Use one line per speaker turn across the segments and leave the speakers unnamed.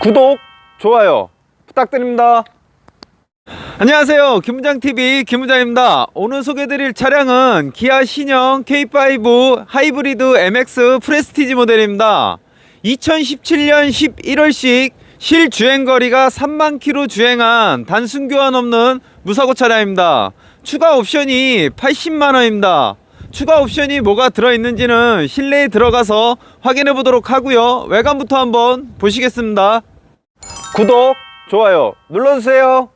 구독, 좋아요 부탁드립니다. 안녕하세요. 김부장TV 김부장입니다. 오늘 소개해드릴 차량은 기아 신형 K5 하이브리드 MX 프레스티지 모델입니다. 2017년 11월식 실주행거리가 3만 킬로 주행한 단순 교환 없는 무사고 차량입니다. 추가 옵션이 80만 원입니다. 추가 옵션이 뭐가 들어있는지는 실내에 들어가서 확인해 보도록 하고요. 외관부터 한번 보시겠습니다. 구독, 좋아요 눌러주세요.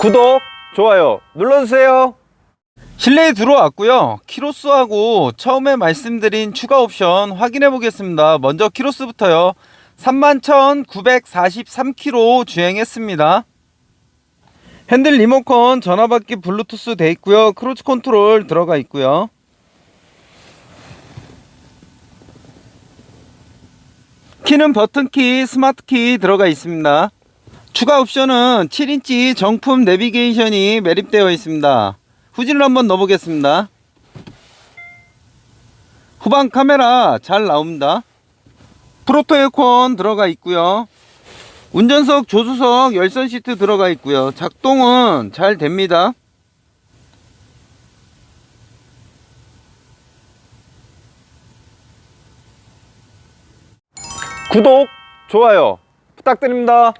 구독, 좋아요 눌러주세요. 실내에 들어왔고요. 키로수하고 처음에 말씀드린 추가 옵션 확인해 보겠습니다. 먼저 키로수부터요. 31,943km 주행했습니다. 핸들 리모컨 전화받기 블루투스 돼 있고요. 크루즈 컨트롤 들어가 있고요. 키는 버튼키, 스마트키 들어가 있습니다. 추가 옵션은 7인치 정품 내비게이션이 매립되어 있습니다. 후진을 한번 넣어보겠습니다. 후방 카메라 잘 나옵니다. 프로토 에어컨 들어가 있고요. 운전석, 조수석, 열선 시트 들어가 있고요. 작동은 잘 됩니다. 구독, 좋아요 부탁드립니다.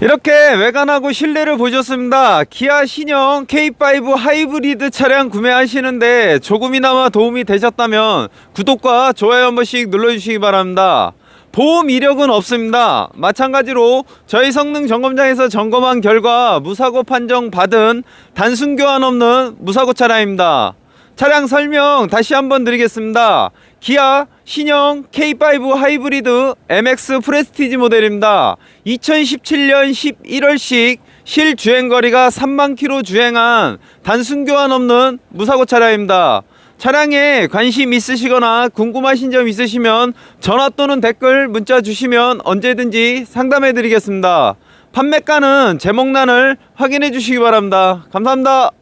이렇게 외관하고 실내를 보셨습니다. 기아 신형 K5 하이브리드 차량 구매하시는데 조금이나마 도움이 되셨다면 구독과 좋아요 한 번씩 눌러주시기 바랍니다. 보험 이력은 없습니다. 마찬가지로 저희 성능 점검장에서 점검한 결과 무사고 판정 받은 단순 교환 없는 무사고 차량입니다. 차량 설명 다시 한번 드리겠습니다. 기아 신형 K5 하이브리드 MX 프레스티지 모델입니다. 2017년 11월식 실주행 거리가 3만 킬로 주행한 단순 교환 없는 무사고 차량입니다. 차량에 관심 있으시거나 궁금하신 점 있으시면 전화 또는 댓글 문자 주시면 언제든지 상담해 드리겠습니다. 판매가는 제목란을 확인해 주시기 바랍니다. 감사합니다.